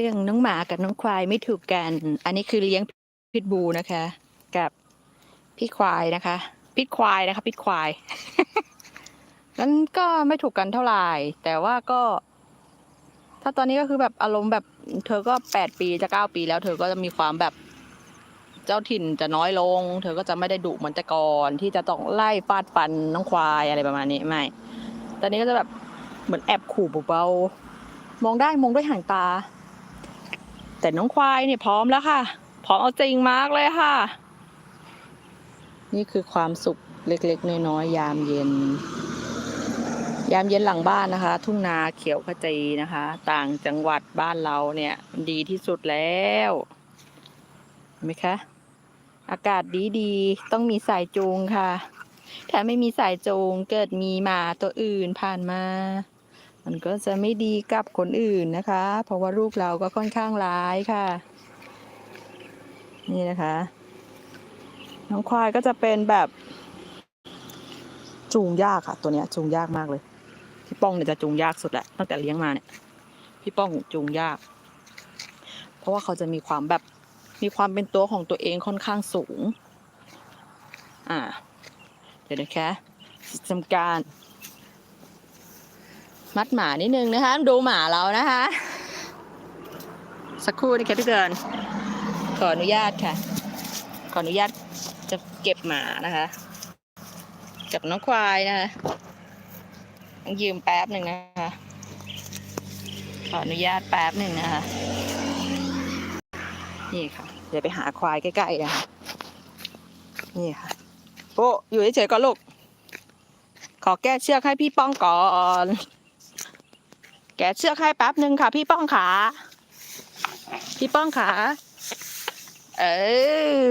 เรื่องน้องหมากับน้องควายไม่ถูกกัน อันนี้คือเลี้ยงพิทบูนะคะ กับพี่ควายนะคะพิทควายนะคะพิทควายนั้นก็ไม่ถูกกันเท่าไหร่ แต่ว่าก็ ถ้าตอนนี้ก็คือแบบอารมณ์แบบ เธอก็แปดปีจะเก้าปีแล้ว เธอก็จะมีความแบบเจ้าถิ่นจะน้อยลง เธอก็จะไม่ได้ดุเหมือนแต่ก่อนที่จะต้องไล่ฟาดฟันน้องควายอะไรประมาณนี้ไม่ ตอนนี้ก็จะแบบเหมือนแอบขู่เบาๆมองได้มองด้วยห่างตา แต่น้องควายเนี่ยพร้อมแล้วค่ะ พร้อมเอาจริงมากเลยค่ะ นี่คือความสุขเล็กๆน้อยๆยามเย็น ยามเย็นหลังบ้านนะคะ ทุ่งนาเขียวขจีนะคะ ต่างจังหวัดบ้านเราเนี่ยมันดีที่สุดแล้วเห็นไหมคะ อากาศดีดีๆ ต้องมีสายจูงค่ะ ถ้าไม่มีสายจูงเกิดมีหมาตัวอื่นผ่านมา มันก็จะไม่ดีกับคนอื่นนะคะ เพราะว่าลูกเราก็ค่อนข้างร้ายค่ะ นี่นะคะ น้องควายก็จะเป็นแบบจูงยากค่ะ ตัวเนี้ยจูงยากมากเลย พี่ป้องเนี่ยจะจูงยากสุดแหละตั้งแต่เลี้ยงมาเนี่ย พี่ป้องจูงยาก เพราะว่าเขาจะมีความแบบมีความเป็นตัวของตัวเองค่อนข้างสูง อ่า เดี๋ยวนะคะทำการ มัดหมานิดนึงนะคะ ดูหมาเรานะคะ สักครู่นะคะพี่เกินขออนุญาตค่ะ ขออนุญาตจะเก็บหมานะคะ กับน้องควายนะคะยืมแป๊บหนึ่งนะคะ ขออนุญาตแป๊บหนึ่งนะคะ นี่ค่ะ เดี๋ยวไปหาควายใกล้ๆนะคะนี่ค่ะโปอยู่เฉยๆก่อนลูก ขอแก้เชือกให้พี่ป้องก่อน แกะเชือกให้แป๊บหนึ่งค่ะพี่ป้องขา พี่ป้องขา เออ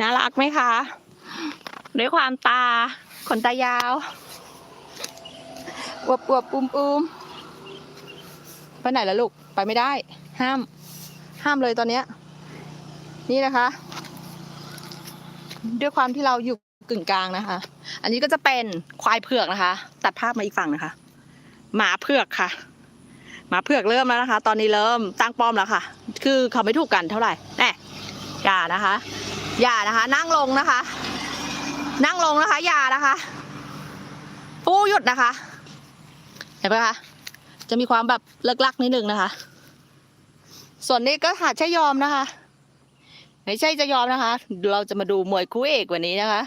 น่ารักไหมคะ ด้วยความตา ขนตายาวอวบอวบปุมปุมไปไหนแล้วลูก ไปไม่ได้ ห้าม ห้ามเลยตอนเนี้ย นี่นะคะ ด้วยความที่เราอยู่กึ่งกลางนะคะ อันนี้ก็จะเป็นควายเผือกนะคะ ตัดภาพมาอีกฝั่งนะคะ หมาเผือกค่ะ หมาเผือกเริ่มแล้วนะคะ ตอนนี้เริ่มตั้งป้อมแล้วค่ะ คือเขาไม่ถูกกันเท่าไหร่แน่อย่านะคะ อย่านะคะ นั่งลงนะคะ นั่งลงนะคะอย่านะคะปูหยุดนะคะ เห็นไหมคะ จะมีความแบบเลิกลักนิดนึงนะคะ ส่วนนี้ก็หาใช่ยอมนะคะ ไม่ใช่จะยอมนะคะ เราจะมาดูมวยคู่เอกวันนี้นะคะ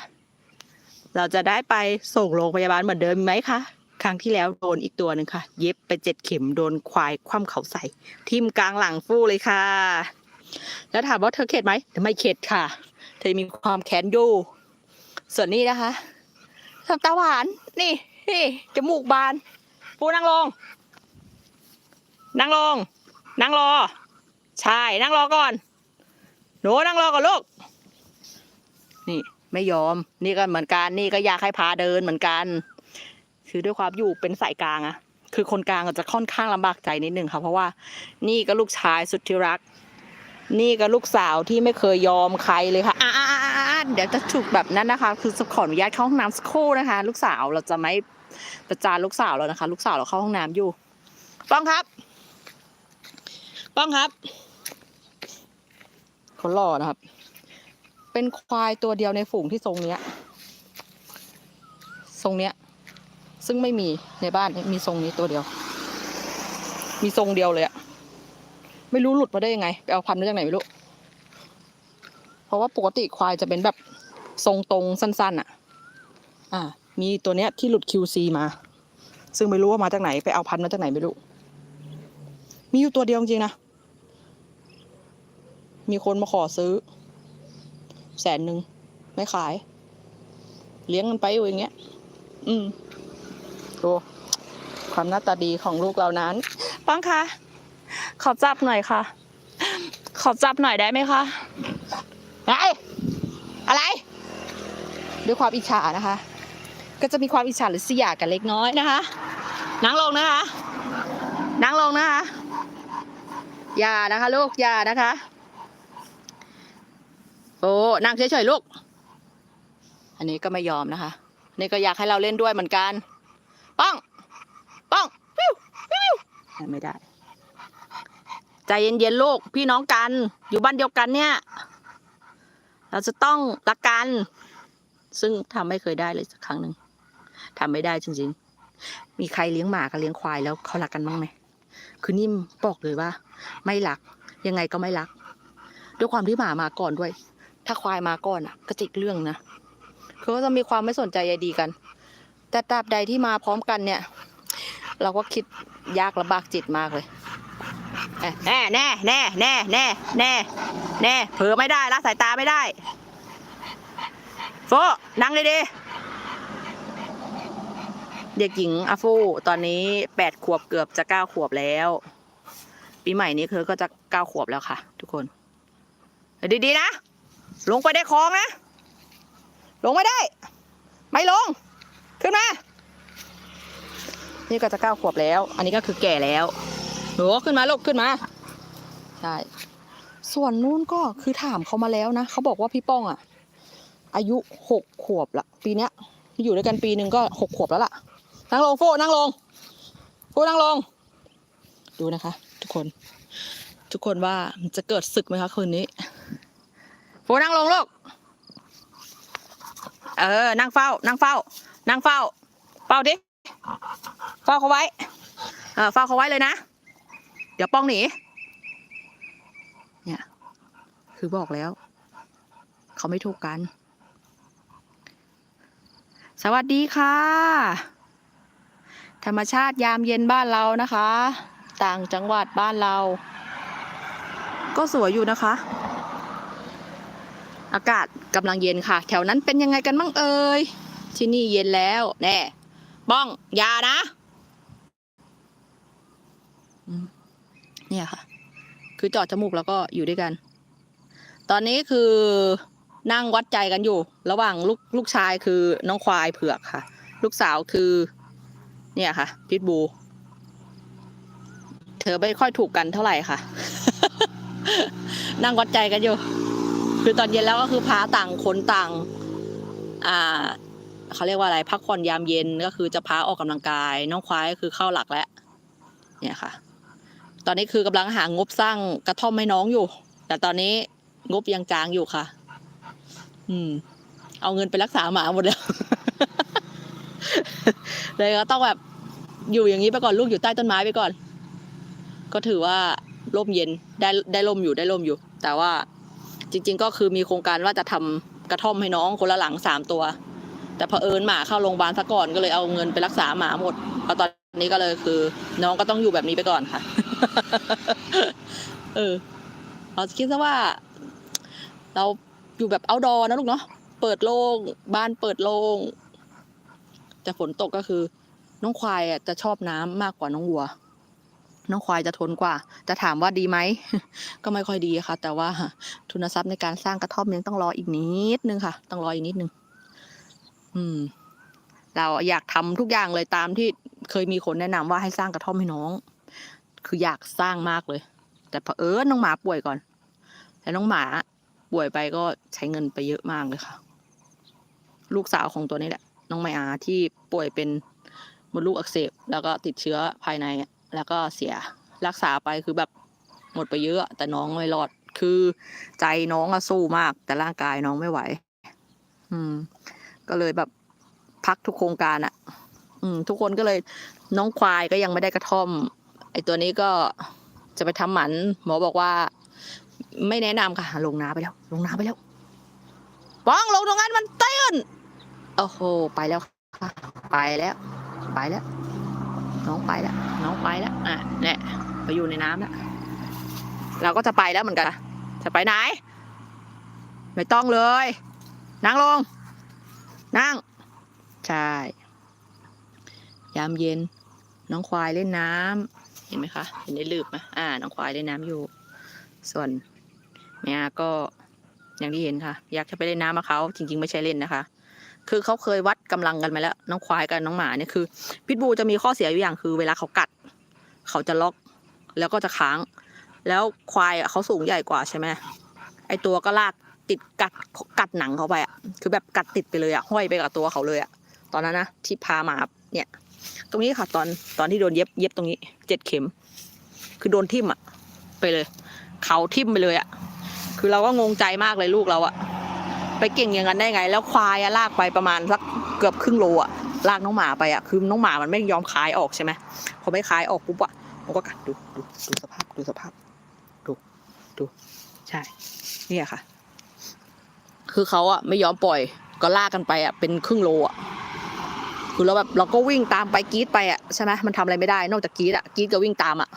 เราจะได้ไปส่งโรงพยาบาลเหมือนเดิมไหมคะ ครั้งที่แล้วโดนอีกตัวหนึ่งค่ะ เย็บไปเจ็ดเข็มโดนควายคว่ำเขาใส่ ทิ่มกลางหลังฟู่เลยค่ะ แล้วถามว่าเธอเข็ดไหมไม่เข็ดค่ะ เธอมีความแค้นอยู่ส่วนนี้นะคะทำตาหวานนี่นี่จมูกบาน ปูนั่งลง นั่งลง นั่งรอ ใช่ นั่งรอก่อน หนูนั่งรอก่อนลูก นี่ ไม่ยอม นี่ก็เหมือนกัน นี่ก็อยากให้พาเดินเหมือนกัน คือด้วยความอยู่เป็นสายกลางอะคือคนกลางอาจะค่อนข้างลำบากใจนิดนึงค่ะเพราะว่านี่ก็ลูกชายสุดที่รัก นี่ก็ลูกสาวที่ไม่เคยยอมใครเลยค่ะอ่าเดี๋ยวจะถูกแบบนั้นนะคะ คือขออนุญาตเข้าห้องน้ำสักครู่นะคะ ลูกสาวเราจะไม่ประจานลูกสาวเรานะคะ ลูกสาวเราเข้าห้องน้ำอยู่ป้องครับ ป้องครับคนหล่อนะครับ เป็นควายตัวเดียวในฝูงที่ทรงเนี้ย ทรงเนี้ย ซึ่งไม่มีในบ้านมีทรงนี้ตัวเดียว มีทรงเดียวเลยอะไม่รู้หลุดมาได้ยังไงไปเอาพันธุ์มาจากไหนไม่รู้ เพราะว่าปกติควายจะเป็นแบบทรงตรงสั้นๆอะอ่า มีตัวเนี้ยที่หลุด QC มา ซึ่งไม่รู้ว่ามาจากไหนไปเอาพันธุ์มาจากไหนไม่รู้ มีอยู่ตัวเดียวจริงนะ มีคนมาขอซื้อ แสนหนึ่งไม่ขาย เลี้ยงกันไปอยู่อย่างเงี้ย อืม ดูความหน้าตาดีของลูกเรานั้นป้องคะขอจับหน่อยค่ะ ขอจับหน่อยได้ไหมคะไงอะไร ด้วยความอิจฉานะคะ ก็จะมีความอิจฉาหรือเสียกันเล็กน้อยนะคะนั่งลงนะคะนั่งลงนะคะอย่านะคะลูกอย่านะคะ โอ้นั่งเฉยๆลูก อันนี้ก็ไม่ยอมนะคะ นี่ก็อยากให้เราเล่นด้วยเหมือนกัน ป้อง ป้องวิววิวไม่ได้ ใจเย็นๆลูกพี่น้องกัน อยู่บ้านเดียวกันเนี่ย เราจะต้องรักกัน ซึ่งทำไม่เคยได้เลยสักครั้งหนึ่งทำไม่ได้จริง ๆ มีใครเลี้ยงหมากับเลี้ยงควายแล้วเขารักกันบ้างไหมคือนิ่มบอกเลยว่า ไม่รัก ยังไงก็ไม่รัก ด้วยความที่หมามาก่อนด้วย ถ้าควายมาก่อนอะ ก็จิกเรื่องนะคือก็จะมีความไม่สนใจใยดีกัน แต่ตราบใดที่มาพร้อมกันเนี่ย เราก็คิดยากลำบากจิตมากเลยแน่แน่แน่แน่แน่แน่แน่เผลอไม่ได้ละสายตาไม่ได้ โฟนั่งดีดีเด็กหญิงอาฟูตอนนี้แปดขวบเกือบจะเก้าขวบแล้ว ปีใหม่นี้เธอก็จะเก้าขวบแล้วค่ะ ทุกคน ดีๆนะ ลงไปได้คลองนะ ลงไม่ได้ ไม่ลง ขึ้นมา นี่ก็จะเก้าขวบแล้ว อันนี้ก็คือแก่แล้วหนูขึ้นมาลูกขึ้นมา ใช่ ส่วนนู้นก็คือถามเขามาแล้วนะ เขาบอกว่าพี่ป้องอะอายุหกขวบละ ปีเนี้ย อยู่ด้วยกันปีหนึ่งก็หกขวบแล้วล่ะ นั่งลงโฟนั่งลงโฟนั่งลง ดูนะคะ ทุกคน ทุกคนว่ามันจะเกิดศึกไหมคะคืนนี้โฟนั่งลงลูกเออ นั่งเฝ้า นั่งเฝ้า นั่งเฝ้า เฝ้าดิ เฝ้าเขาไว้ เออเฝ้าเขาไว้เลยนะ เดี๋ยวป้องหนี เนี่ย คือบอกแล้ว เขาไม่ถูกกัน สวัสดีค่ะ ธรรมชาติยามเย็นบ้านเรานะคะ ต่างจังหวัดบ้านเรา ก็สวยอยู่นะคะอากาศกำลังเย็นค่ะ แถวนั้นเป็นยังไงกันบ้างเอ่ย ที่นี่เย็นแล้วแน่บ้องอยานะเนี่ยค่ะ คือจอดจมูกแล้วก็อยู่ด้วยกัน ตอนนี้คือนั่งวัดใจกันอยู่ ระหว่างลูกลูกชายคือน้องควายเผือกค่ะ ลูกสาวคือ เนี่ยค่ะ พิทบู เธอไม่ค่อยถูกกันเท่าไหร่ค่ะ นั่งวัดใจกันอยู่ คือตอนเย็นแล้วก็คือพาต่างคนต่าง อ่า เขาเรียกว่าอะไรพักผ่อนยามเย็นก็คือจะพาออกกำลังกาย น้องควายก็คือเข้าหลักแล้วเนี่ยค่ะ ตอนนี้คือกำลังหางบสร้างกระท่อมให้น้องอยู่ แต่ตอนนี้งบยังจางอยู่ค่ะ อืม เอาเงินไปรักษาหมาหมดแล้วเลยก็ต้องแบบอยู่อย่างนี้ไปก่อนลูกอยู่ใต้ต้นไม้ไปก่อน ก็ถือว่าร่มเย็นได้ได้ร่มอยู่ได้ร่มอยู่ แต่ว่าจริง ๆ ก็คือมีโครงการว่าจะทำกระท่อมให้น้องคนละหลังสามตัว แต่พอเผอิญหมาเข้าโรงพยาบาลซะก่อนก็เลยเอาเงินไปรักษาหมาหมดพราะตอนนี้ก็เลยคือ น้องก็ต้องอยู่แบบนี้ไปก่อนค่ะ เออเราคิดซะว่า เราอยู่แบบเอาดอนะลูกเนาะเปิดโล่งบ้านเปิดโล่งแต่ฝนตกก็คือ น้องควายจะชอบน้ำมากกว่าน้องวัว น้องควายจะทนกว่าจะถามว่าดีไหม ก็ไม่ค่อยดีค่ะ แต่ว่าทุนทรัพย์ในการสร้างกระท่อมยังต้องรออีกนิดนึงค่ะ ต้องรออีกนิดนึง อืม เราอยากทำทุกอย่างเลยตามที่เคยมีคนแนะนำว่าให้สร้างกระท่อมให้น้อง คืออยากสร้างมากเลย แต่เผอิญน้องหมาป่วยก่อนแล้วน้องหมาป่วยไปก็ใช้เงินไปเยอะมากเลยค่ะ ลูกสาวของตัวนี้แหละ น้องไมอาที่ป่วยเป็นมดลูกอักเสบแล้วก็ติดเชื้อภายในแล้วก็เสียรักษาไปคือแบบหมดไปเยอะ แต่น้องไม่รอด คือใจน้องอะสู้มาก แต่ร่างกายน้องไม่ไหว อืม ก็เลยแบบพักทุกโครงการอะอืม ทุกคนก็เลยน้องควายก็ยังไม่ได้กระท่อม ไอตัวนี้ก็จะไปทำหมัน หมอบอกว่า ไม่แนะนำค่ะ ลงน้ำไปแล้ว ลงน้ำไปแล้วป้องลงตรงนั้นมันตื้นโอ้โห ไปแล้วไปแล้ว ไปแล้ว น้องไปแล้ว น้องไปแล้ว อะเนี่ยไปอยู่ในน้ำแล้วเราก็จะไปแล้วเหมือนกัน จะไปไหน ไม่ต้องเลย นั่งลง นั่ง ใช่ ยามเย็น น้องควายเล่นน้ำเห็นไหมคะ เห็นในลืบไหมอ่า น้องควายเล่นน้ำอยู่ ส่วนแม่ก็อย่างที่เห็นค่ะ อยากจะไปเล่นน้ำกับเขาจริง ๆ ไม่ใช่เล่นนะคะ คือเขาเคยวัดกำลังกันมาแล้ว น้องควายกับน้องหมาเนี่ยคือ พิทบูจะมีข้อเสียอยู่อย่างคือ เวลาเขากัด เขาจะล็อก แล้วก็จะค้าง แล้วควายอะเขาสูงใหญ่กว่าใช่ไหมไอตัวก็ลาก ติดกัดกัดหนังเขาไปอะคือแบบกัดติดไปเลยอะห้อยไปกับตัวเขาเลยอะตอนนั้นนะที่พามาเนี่ย ตรงนี้ค่ะ ตอนตอนที่โดนเย็บเย็บตรงนี้เจ็ดเข็ม คือโดนทิ่มอะไปเลย เขาทิ่มไปเลยอะคือเราก็งงใจมากเลยลูกเราอะไปเก่งอย่างนั้นได้ไง แล้วควายอะลากไปประมาณสักเกือบครึ่งโลอะลากน้องหมาไปอะคือน้องหมามันไม่ยอมคายออกใช่ไหมพอไม่คายออกปุ๊บอะมันก็กัดดูดูดูสภาพดูสภาพดูดูใช่ เนี่ยค่ะ คือเขาอะไม่ยอมปล่อย ก็ลากกันไปอะเป็นครึ่งโลอะคือเราแบบเราก็วิ่งตามไปกรีดไปอะใช่ไหมมันทำอะไรไม่ได้ นอกจากกรีดอะกรีดก็วิ่งตามอะ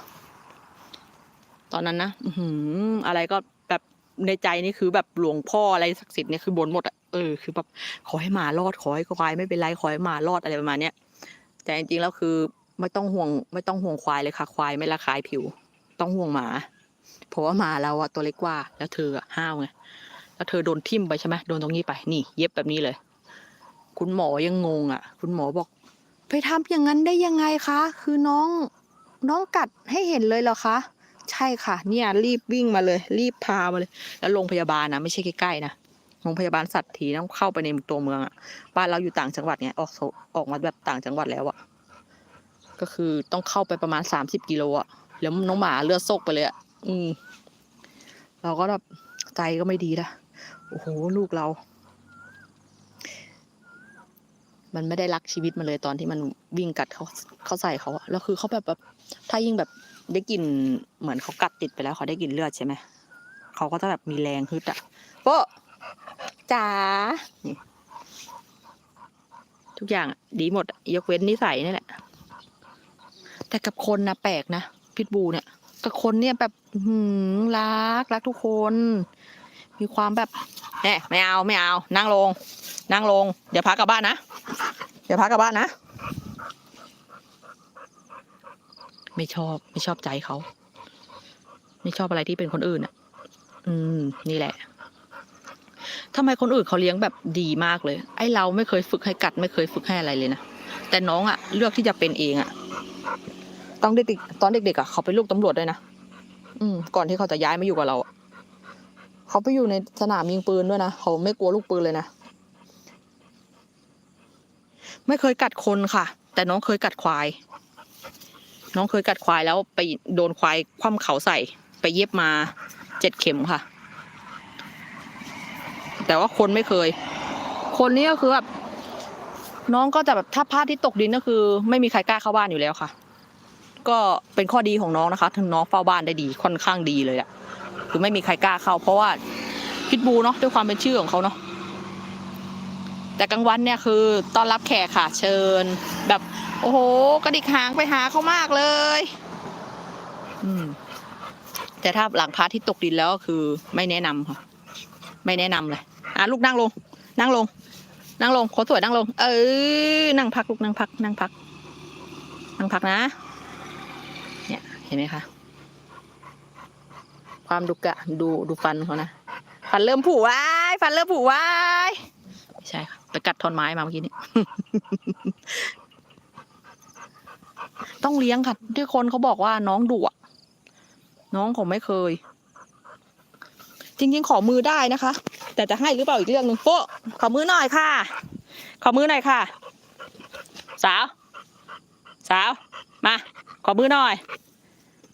ตอนนั้นนะอือหืออะไรก็แบบในใจนี่คือแบบหลวงพ่ออะไรศักดิ์สิทธิ์เนี่ยคือบนหมดอะเออคือแบบขอให้หมารอดขอให้ควายไม่เป็นไรขอให้หมารอดอะไรประมาณเนี้ยแต่จริงๆแล้วคือไม่ต้องห่วง ไม่ต้องห่วงควายเลยค่ะ ควายไม่ระคายผิว ต้องห่วงหมา เพราะว่าหมาเราอะตัวเล็กกว่า แล้วเธออะห้าวไง แล้วเธอโดนทิ่มไปใช่ไหมโดนตรงนี้ไปนี่ เย็บแบบนี้เลย คุณหมอยังงงอะ คุณหมอบอก ไปทำอย่างนั้นได้ยังไงคะ คือน้องน้องกัดให้เห็นเลยเหรอคะ ใช่ค่ะ เนี่ยรีบวิ่งมาเลย รีบพามาเลย แล้วโรงพยาบาลนะไม่ใช่ใกล้ๆนะโรงพยาบาลสัตว์ทีต้องเข้าไปในตัวเมืองอะบ้านเราอยู่ต่างจังหวัดเนี่ยออกออกมาแบบต่างจังหวัดแล้วอะก็คือต้องเข้าไปประมาณสามสิบกิโลอะแล้วน้องหมาเลือดโซกไปเลยอะอืมเราก็แบบใจก็ไม่ดีละ โอ้โห ลูกเรา มันไม่ได้รักชีวิตมันเลยตอนที่มันวิ่งกัดเขาเขาใส่เขาแล้วคือเขาแบบแบบ ถ้ายิ่งแบบได้กลิ่นเหมือนเขากัดติดไปแล้วเขาได้กลิ่นเลือดใช่ไหมเขาก็จะแบบมีแรงฮึดอะโป๊ะจ๋าทุกอย่างดีหมด ยกเว้นนิสัยนี่แหละ แต่กับคนนะแปลกนะพิทบูเนี่ยกับคนเนี่ยแบบหือรักรักทุกคน มีความแบบแหมไม่เอาไม่เอา นั่งลง นั่งลง เดี๋ยวพักกลับบ้านนะ เดี๋ยวพักกลับบ้านนะ ไม่ชอบไม่ชอบใจเขา ไม่ชอบอะไรที่เป็นคนอื่นอะ อืม นี่แหละทำไมคนอื่นเขาเลี้ยงแบบดีมากเลย ไอ้เราไม่เคยฝึกให้กัด ไม่เคยฝึกให้อะไรเลยนะ แต่น้องอะเลือกที่จะเป็นเองอะต้องเด็กๆตอนเด็กๆอะเขาเป็นลูกตำรวจด้วยนะ อืม ก่อนที่เขาจะย้ายมาอยู่กับเราอะ เขาไปอยู่ในสนามยิงปืนด้วยนะเขาไม่กลัวลูกปืนเลยนะไม่เคยกัดคนค่ะ แต่น้องเคยกัดควาย น้องเคยกัดควายแล้วไปโดนควายคว่ำเขาใส่ ไปเย็บมาเจ็ดเข็มค่ะ แต่ว่าคนไม่เคย คนนี้ก็คือแบบน้องก็จะแบบถ้าพลาดที่ตกดินก็คือ ไม่มีใครกล้าเข้าบ้านอยู่แล้วค่ะ ก็เป็นข้อดีของน้องนะคะถึงน้องเฝ้าบ้านได้ดีค่อนข้างดีเลยอะ คือไม่มีใครกล้าเข้า เพราะว่าพิทบูเนาะด้วยความเป็นชื่อของเขาเนาะแต่กลางวันเนี่ยคือต้อนรับแขกค่ะเชิญ แบบ โอ้โหกระดิกหางไปหาเขามากเลย อืม แต่ถ้าหลังพระที่ตกดินแล้วก็คือ ไม่แนะนำค่ะ ไม่แนะนำเลย อะลูกนั่งลง นั่งลง นั่งลงคนสวยนั่งลง เออนั่งพักลูกนั่งพัก นั่งพัก นั่งพักนะ เนี่ย เห็นไหมคะ ความดุกะดูดูฟันเขานะฟันเริ่มผุวายฟันเริ่มผุวายไม่ใช่ค่ะไปกัดท่อนไม้มาเมื่อกี้นี้ต้องเลี้ยงค่ะ ที่คนเขาบอกว่าน้องดุอะน้องผมไม่เคย จริง ๆ ขอมือได้นะคะ แต่จะให้หรือเปล่าอีกเรื่องหนึ่งโป๊ะขอมือหน่อยค่ะ ขอมือหน่อยค่ะ สาว สาว มา ขอมือหน่อย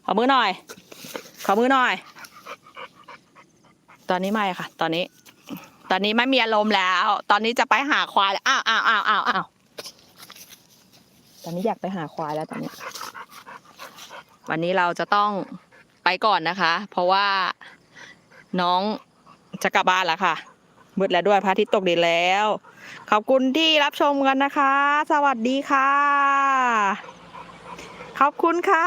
ขอมือหน่อย ขอมือหน่อย ตอนนี้ไม่ค่ะ ตอนนี้ ตอนนี้ไม่มีอารมณ์แล้ว ตอนนี้จะไปหาควายแล้วอ้าวอ้าวอ้าวอ้าวอ้าวตอนนี้อยากไปหาควายแล้วตอนนี้ วันนี้เราจะต้องไปก่อนนะคะ เพราะว่าน้องจะกลับบ้านแล้วค่ะมืดแล้วด้วยพระอาทิตย์ตกดินแล้ว ขอบคุณที่รับชมกันนะคะ สวัสดีค่ะ ขอบคุณค่ะ